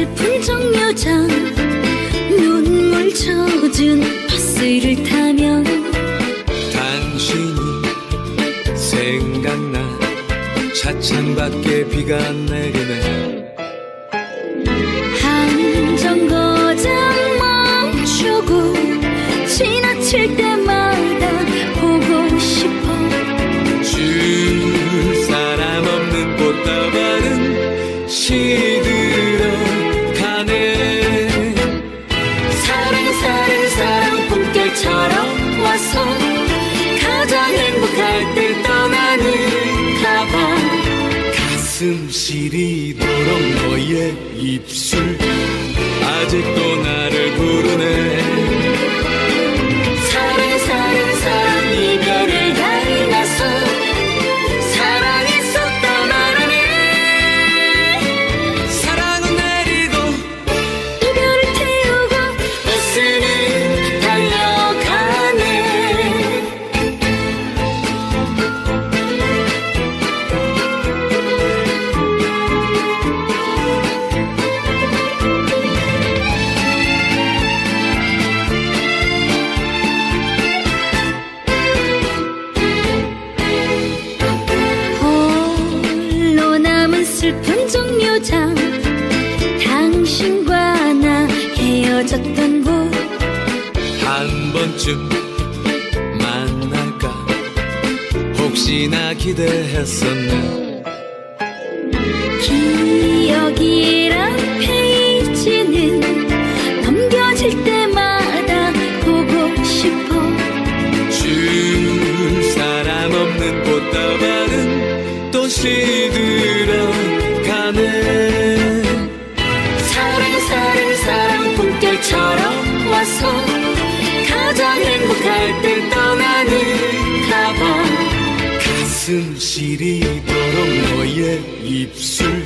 슬픈 정류장 눈물 젖은 버스를 타면 당신이 생각나 차창 밖에 비가 내리네. 한 정거장 멈추고 지나칠 때 가슴 시리도록 너의 입술. 아직도 나를 부르네 정류장 당신과 나 헤어졌던 곳 한 번쯤 만날까? 혹시나 기대했었네 기억이란 페이지는 넘겨질 때마다 보고 싶어. 줄 사람 없는 꽃다발은 또 시 행복할 때 떠나는가 봐 가슴 시리도록 너의 입술